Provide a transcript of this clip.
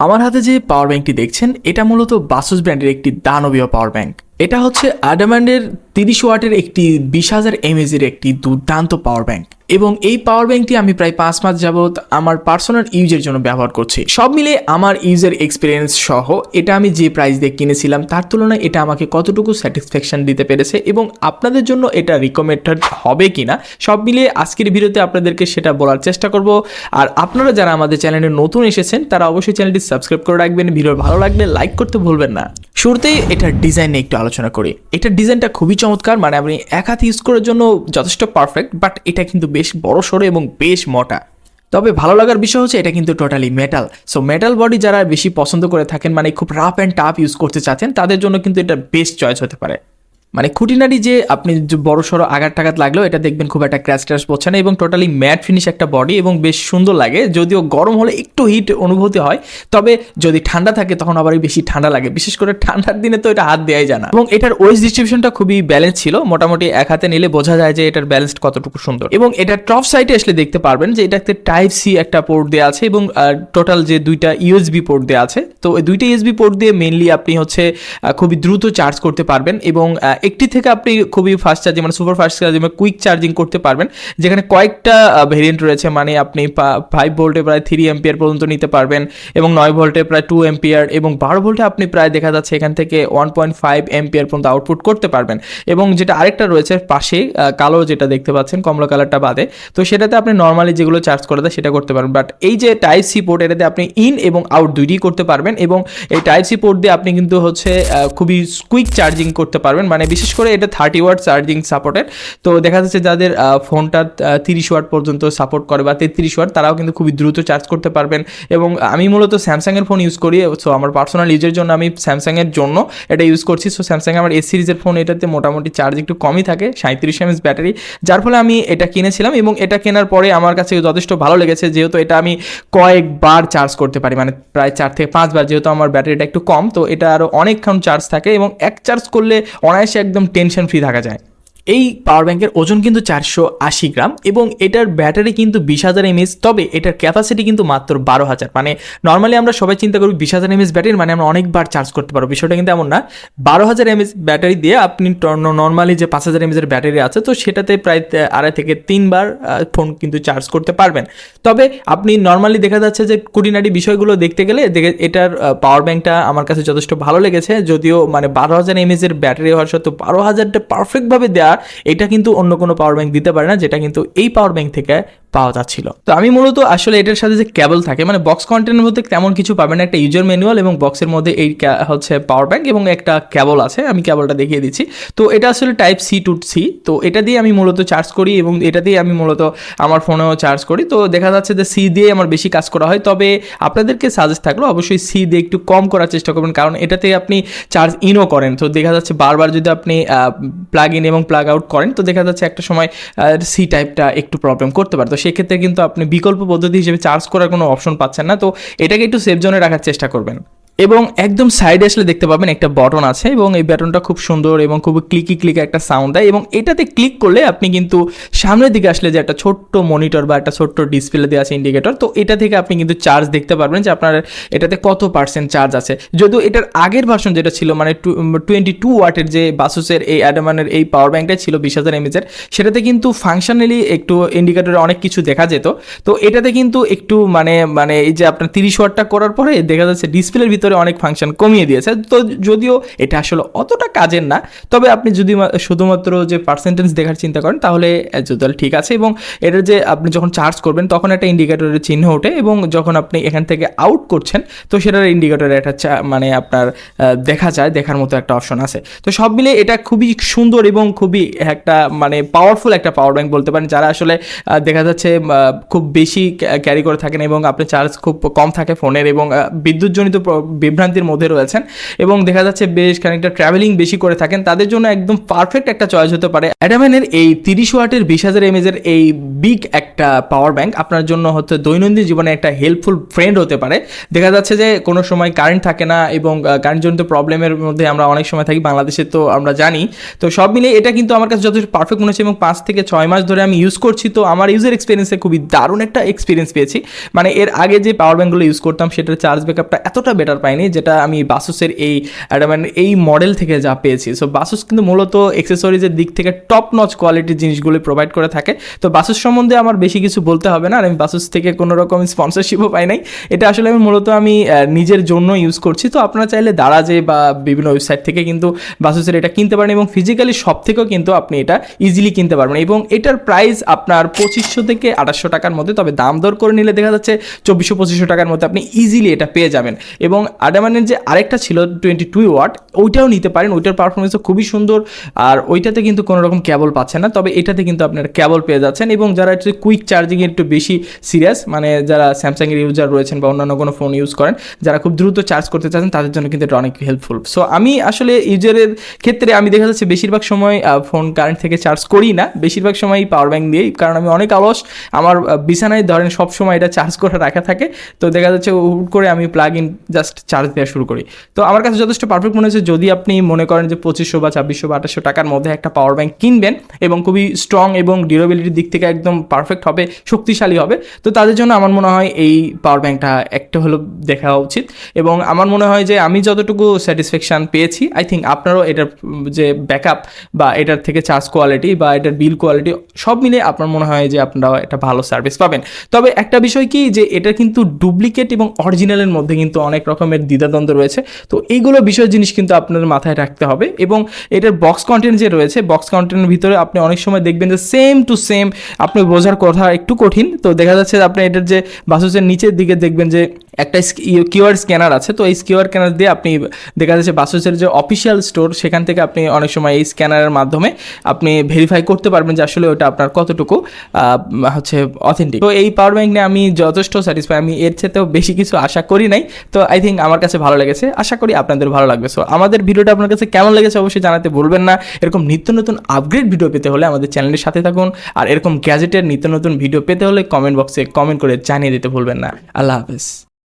আমার হাতে যে পাওয়ার ব্যাঙ্কটি দেখছেন, এটা মূলত বাসুস ব্র্যান্ডের একটি দানবীয় পাওয়ার ব্যাঙ্ক এটা হচ্ছে আডামান্ডের তিরিশ ওয়াটের একটি বিশ হাজার এমএজির একটি দুর্দান্ত পাওয়ার ব্যাঙ্ক এবং এই পাওয়ার ব্যাঙ্কটি আমি প্রায় পাঁচ মাস যাবৎ আমার পার্সোনাল ইউজের জন্য ব্যবহার করছি। সব মিলে আমার ইউজের এক্সপিরিয়েন্স সহ এটা আমি যে প্রাইস দিয়ে কিনেছিলাম, তার তুলনায় এটা আমাকে কতটুকু স্যাটিসফ্যাকশন দিতে পেরেছে এবং আপনাদের জন্য এটা রিকমেন্ডেড হবে কিনা, সব মিলিয়ে আজকের ভিডিওতে আপনাদেরকে সেটা বলার চেষ্টা করব। আর আপনারা যারা আমাদের চ্যানেলে নতুন এসেছেন, তারা অবশ্যই চ্যানেলটি সাবস্ক্রাইব করে রাখবেন। ভিডিও ভালো লাগলে লাইক করতে ভুলবেন না। শুরুতেই এটার ডিজাইন নিয়ে একটু আলোচনা করি। এটার ডিজাইনটা খুবই চমৎকার মানে আপনি এক হাতে ইউজ করার জন্য যথেষ্ট পারফেক্ট বাট এটা কিন্তু বেশ বড়সড় এবং বেশ মোটা। তবে ভালো লাগার বিষয় হচ্ছে এটা কিন্তু totally metal so metal body যারা বেশি পছন্দ করে থাকেন মানে খুব রাফ অ্যান্ড টাফ ইউজ করতে চাচ্ছেন, তাদের জন্য কিন্তু এটা বেস্ট চয়েস হতে পারে। মানে খুঁটিনাটি যে আপনি বড় সড়ো আঘাত টাঘাত লাগলেও এটা দেখবেন খুব একটা ক্র্যাশ ক্র্যাশ পড়ছে না এবং টোটালি ম্যাট ফিনিশ একটা বডি এবং বেশ সুন্দর লাগে। যদিও গরম হলে একটু হিট অনুভূতি হয়, তবে যদি ঠান্ডা থাকে তখন আবার বেশি ঠান্ডা লাগে। বিশেষ করে ঠান্ডার দিনে তো এটা হাত দেওয়াই যায় না। এবং এটার ওয়েস ডিস্ট্রিবিউশনটা খুবই ব্যালেন্স ছিল। মোটামুটি এক হাতে নিলে বোঝা যায় যে এটার ব্যালেন্স কতটুকু সুন্দর। এবং এটা টপ সাইডে আসলে দেখতে পারবেন যে এটাতে টাইপ সি একটা পোর্ট দেওয়া আছে এবং টোটাল যে দুইটা ইউএসবি পোর্ট দেওয়া আছে। তো দুইটা ইউএসবি পোর্ট দিয়ে মেনলি আপনি হচ্ছে খুবই দ্রুত চার্জ করতে পারবেন এবং একটি থেকে আপনি খুবই ফাস্ট চার্জিং মানে সুপার ফাস্ট চার্জিং মানে কুইক চার্জিং করতে পারবেন, যেখানে কয়েকটা ভেরিয়েন্ট রয়েছে মানে আপনি ফাইভ ভোল্টে প্রায় থ্রি এম্পিয়ার পর্যন্ত নিতে পারবেন এবং নয় ভোল্টে প্রায় টু এম্পিয়ার এবং বারো ভোল্টে আপনি প্রায় দেখা যাচ্ছে এখান থেকে ওয়ান পয়েন্ট ফাইভ এম্পিয়ার পর্যন্ত আউটপুট করতে পারবেন। এবং যেটা আরেকটা রয়েছে পাশে কালো যেটা দেখতে পাচ্ছেন, কমলা কালারটা বাদে, তো সেটাতে আপনি নর্মালি যেগুলো চার্জ করে দেয় সেটা করতে পারবেন। বাট এই যে টাইপ সি পোর্ট এটাতে আপনি ইন এবং আউট দুইটি করতে পারবেন এবং এই টাইপ সি পোর্ট দিয়ে আপনি কিন্তু হচ্ছে খুবই কুইক চার্জিং করতে পারবেন মানে বিশেষ করে এটা থার্টি ওয়াট চার্জিং সাপোর্টেড তো দেখা যাচ্ছে যাদের ফোনটা তিরিশ ওয়াট পর্যন্ত সাপোর্ট করে বা তেত্রিশ ওয়াট তারাও কিন্তু খুবই দ্রুত চার্জ করতে পারবেন। এবং আমি মূলত স্যামসাংয়ের ফোন ইউজ করি সো আমার পার্সোনাল ইউজের জন্য আমি স্যামসাংয়ের জন্য এটা ইউজ করছি। সো স্যামসাং আমার এস সিরিজের ফোন এটাতে মোটামুটি চার্জ একটু কমই থাকে সাঁত্রিশ এমএস ব্যাটারি যার ফলে আমি এটা কিনেছিলাম এবং এটা কেনার পরে আমার কাছে যথেষ্ট ভালো লেগেছে, যেহেতু এটা আমি কয়েকবার চার্জ করতে পারি। মানে প্রায় চার থেকে পাঁচবার, যেহেতু আমার ব্যাটারিটা একটু কম, তো এটা আরও অনেকক্ষণ চার্জ থাকে এবং এক চার্জ করলে অনায়াসে একদম টেনশন ফ্রি থাকা যায়। এই পাওয়ার ব্যাংকের ওজন কিন্তু চারশো আশি গ্রাম এবং এটার ব্যাটারি কিন্তু বিশ হাজার এমএস তবে এটার ক্যাপাসিটি কিন্তু মাত্র বারো হাজার। মানে নর্মালি আমরা সবাই চিন্তা করি বিশ হাজার এমএস ব্যাটারি মানে আমরা অনেকবার চার্জ করতে পারব। বিষয়টা কিন্তু এমন না। বারো হাজার এমএস ব্যাটারি দিয়ে আপনি নর্মালি যে পাঁচ হাজার এমএসের ব্যাটারি আছে, তো সেটাতে প্রায় আড়াই থেকে তিনবার ফোন কিন্তু চার্জ করতে পারবেন। তবে আপনি নর্মালি দেখা যাচ্ছে যে কুটিনাটি বিষয়গুলো দেখতে গেলে এটার পাওয়ার ব্যাংকটা আমার কাছে যথেষ্ট ভালো লেগেছে। যদিও মানে বারো হাজার এমএসের ব্যাটারি হওয়ার সত্ত্বেও বারো হাজারটা পারফেক্টভাবে দেওয়া এটা কিন্তু অন্য কোনো পাওয়ার ব্যাংক দিতে পারে না, যেটা কিন্তু এই পাওয়ার ব্যাংক থেকে পাওয়া যাচ্ছিল। তো আমি মূলত আসলে এটার সাথে যে কেবল থাকে মানে বক্স কন্টেন্টের মধ্যে তেমন কিছু পাবেন না। একটা ইউজার ম্যানুয়াল এবং বক্সের মধ্যে এই হচ্ছে পাওয়ার ব্যাংক এবং একটা কেবল আছে, আমি কেবলটা দেখিয়ে দিচ্ছি। তো এটা আসলে টাইপ সি টু সি তো এটা দিয়ে আমি মূলত চার্জ করি এবং এটা দিয়ে আমি মূলত আমার ফোনেও চার্জ করি। তো দেখা যাচ্ছে যে সি দিয়ে আমার বেশি কাজ করা হয়, তবে আপনাদেরকে সাজেস্ট থাকল অবশ্যই সি দিয়ে একটু কম করার চেষ্টা করবেন, কারণ এটাতে আপনি চার্জ ইনও করেন। তো দেখা যাচ্ছে বারবার যদি আপনি প্লাগ ইন এবং প্লাগ আউট করেন, তো দেখা যাচ্ছে একটা সময় সি টাইপটা একটু প্রবলেম করতে পারে। তো সেক্ষেত্রে কিন্তু আপনি বিকল্প পদ্ধতি হিসেবে চার্জ করার কোনো অপশন পাচ্ছেন না। তো এটাকে একটু সেফ জোনে রাখার চেষ্টা করবেন। এবং একদম সাইডে আসলে দেখতে পাবেন একটা বটন আছে এবং এই বাটনটা খুব সুন্দর এবং খুব ক্লিকি ক্লিক একটা সাউন্ড দেয় এবং এটাতে ক্লিক করলে আপনি কিন্তু সামনের দিকে আসলে যে একটা ছোট্ট মনিটর বা একটা ছোট্ট ডিসপ্লে দেওয়া আছে ইন্ডিকেটর তো এটা থেকে আপনি কিন্তু চার্জ দেখতে পারবেন যে আপনার এটাতে কত পার্সেন্ট চার্জ আছে। যদিও এটার আগের ভার্সন যেটা ছিল মানে টোয়েন্টি টু ওয়াটের যে বাসুসের এই অ্যাডামানের এই পাওয়ার ব্যাংকটা ছিল, বিশ হাজার এমএজের সেটাতে কিন্তু ফাংশনালি একটু ইন্ডিকেটরে অনেক কিছু দেখা যেত। তো এটাতে কিন্তু একটু মানে মানে এই যে আপনার তিরিশ ওয়াটটা করার পরে দেখা যাচ্ছে ডিসপ্লের ভিতরে অনেক ফাংশন কমিয়ে দিয়েছে। তো যদিও এটা আসলে অতটা কাজের না, তবে আপনি যদি শুধুমাত্র যে পার্সেন্টেজ দেখার চিন্তা করেন, তাহলে যদিও ঠিক আছে। এবং এটার যে আপনি যখন চার্জ করবেন, তখন একটা ইন্ডিকেটরের চিহ্ন ওঠে এবং যখন আপনি এখান থেকে আউট করছেন, তো সেটার ইন্ডিকেটরে একটা মানে আপনার দেখা যায়, দেখার মতো একটা অপশন আছে। তো সব মিলে এটা খুবই সুন্দর এবং খুবই একটা মানে পাওয়ারফুল একটা পাওয়ার ব্যাংক বলতে পারেন, যারা আসলে দেখা যাচ্ছে খুব বেশি ক্যারি করে থাকেন এবং আপনার চার্জ খুব কম থাকে ফোনের এবং বিদ্যুৎজনিত বিভ্রান্তির মধ্যে রয়েছেন এবং দেখা যাচ্ছে বেশ খানিকটা ট্রাভেলিং বেশি করে থাকেন। তাদের জন্য একদম পারফেক্ট একটা চয়েস হতে পারে অ্যাডাম্যানের এই তিরিশ ওয়াটের বিশ হাজার এমএজের এই বিগ একটা পাওয়ার ব্যাংক আপনার জন্য হচ্ছে দৈনন্দিন জীবনে একটা হেল্পফুল ফ্রেন্ড হতে পারে। দেখা যাচ্ছে যে কোনো সময় কারেন্ট থাকে না এবং কারেন্টজনিত প্রবলেমের মধ্যে আমরা অনেক সময় থাকি, বাংলাদেশে তো আমরা জানি। তো সব মিলে এটা কিন্তু আমার কাছে যথেষ্ট পারফেক্ট মনে হচ্ছে এবং পাঁচ থেকে ছয় মাস ধরে আমি ইউজ করছি। তো আমার ইউজার এক্সপিরিয়েন্সে খুবই দারুণ একটা এক্সপিরিয়েন্স পেয়েছি। মানে এর আগে যে পাওয়ার ব্যাঙ্কগুলো ইউজ করতাম, সেটার চার্জ ব্যাকআপটা এতটা বেটার পাইনি, যেটা আমি বাসুসের এই অ্যাডামান এই মডেল থেকে যা পেয়েছি। সো বাসুস কিন্তু মূলত এক্সেসরিজের দিক থেকে টপ নচ কোয়ালিটির জিনিসগুলো প্রোভাইড করে থাকে। তো বাসুস সম্বন্ধে আমার বেশি কিছু বলতে হবে না, আর আমি বাসুস থেকে কোনো রকম স্পন্সরশিপও পাই নাই। এটা আসলে আমি মূলত আমি নিজের জন্য ইউজ করছি। তো আপনারা চাইলে দারাজে বা বিভিন্ন ওয়েবসাইট থেকে কিন্তু বাসুসের এটা কিনতে পারেন এবং ফিজিক্যালি সব থেকেও কিন্তু আপনি এটা ইজিলি কিনতে পারবেন। এবং এটার প্রাইস আপনার পঁচিশশো থেকে আঠাশশো টাকার মধ্যে, তবে দাম দর করে নিলে দেখা যাচ্ছে চব্বিশশো পঁচিশশো টাকার মধ্যে আপনি ইজিলি এটা পেয়ে যাবেন। এবং আডামানের যে আরেকটা ছিল টোয়েন্টি টু ওয়াট, ওইটাও নিতে পারেন। ওইটার পারফরমেন্সও খুবই সুন্দর, আর ওইটাতে কিন্তু কোনো রকম ক্যাবল পাচ্ছেন না। তবে এটাতে কিন্তু আপনারা ক্যাবল পেয়ে যাচ্ছেন এবং যারা একটু কুইক চার্জিংয়ে একটু বেশি সিরিয়াস মানে যারা স্যামসাংয়ের ইউজার রয়েছেন বা অন্যান্য কোনো ফোন ইউজ করেন, যারা খুব দ্রুত চার্জ করতে চাচ্ছেন, তাদের জন্য কিন্তু এটা অনেক হেল্পফুল সো আমি আসলে ইউজারের ক্ষেত্রে আমি দেখা যাচ্ছে বেশিরভাগ সময় ফোন কারেন্ট থেকে চার্জ করি না। বেশিরভাগ সময় পাওয়ার ব্যাংক দিয়েই, কারণ আমি অনেক অলস। আমার বিছানায় ধরেন সব সময় এটা চার্জ করে রাখা থাকে। তো দেখা যাচ্ছে হুট করে আমি প্লাগ ইন জাস্ট চার্জ দেওয়া শুরু করি। তো আমার কাছে যথেষ্ট পারফেক্ট মনে হচ্ছে যদি আপনি মনে করেন যে পঁচিশশো বা ছাব্বিশশো বা আঠাশশো টাকার মধ্যে একটা পাওয়ার ব্যাংক কিনবেন এবং খুবই স্ট্রং এবং ডিউরেবিলিটির দিক থেকে একদম পারফেক্ট হবে, শক্তিশালী হবে, তো তাদের জন্য আমার মনে হয় এই পাওয়ার ব্যাংকটা একটা হলো দেখা উচিত। এবং আমার মনে হয় যে আমি যতটুকু স্যাটিসফ্যাকশান পেয়েছি আই থিঙ্ক আপনারও এটার যে ব্যাকআপ বা এটার থেকে চার্জ কোয়ালিটি বা এটার বিল কোয়ালিটি সব মিলে আপনার মনে হয় যে আপনারা একটা ভালো সার্ভিস পাবেন। তবে একটা বিষয় কি যে এটা কিন্তু ডুপ্লিকেট এবং অরিজিনালের মধ্যে কিন্তু অনেক রকমের দ্বিধাদ্বন্দ্ব রয়েছে। তো এইগুলো বিষয় জিনিস কিন্তু আপনার মাথায় রাখতে হবে এবং এটার বক্স কন্টেন্ট যে রয়েছে বক্স কন্টেন্টের ভিতরে আপনি অনেক সময় দেখবেন যে সেম টু সেম আপনি বোঝার কথা একটু কঠিন। তো দেখা যাচ্ছে আপনি এটার যে বাসুসের নিচের দিকে দেখবেন যে একটা কিউআর স্ক্যানার আছে, তো এই কিউআর স্ক্যানার দিয়ে আপনি দেখা যাচ্ছে বাসুসের যে অফিসিয়াল স্টোর সেখান থেকে আপনি অনেক সময় এই স্ক্যানারের মাধ্যমে আপনি ভেরিফাই করতে পারবেন যে আসলে ওটা আপনার কতটুকু হচ্ছে অথেন্টিক তো এই পাওয়ার ব্যাংক নিয়ে আমি যথেষ্ট স্যাটিসফাই আমি এর চেয়েতেও বেশি কিছু আশা করি নাই, তো আই থিঙ্ক আমার কাছে ভালো লেগেছে, আশা করি আপনাদের ভালো লাগবে। সো আমাদের ভিডিওটা আপনার কাছে কেমন লেগেছে অবশ্যই জানাতে ভুলবেন না। এরকম নিত্য নতুন আপগ্রেড ভিডিও পেতে হলে আমাদের চ্যানেলের সাথে থাকুন, আর এরকম গ্যাজেটের নিত্য নতুন ভিডিও পেতে হলে কমেন্ট বক্সে কমেন্ট করে জানিয়ে দিতে ভুলবেন না। আল্লাহ হাফেজ।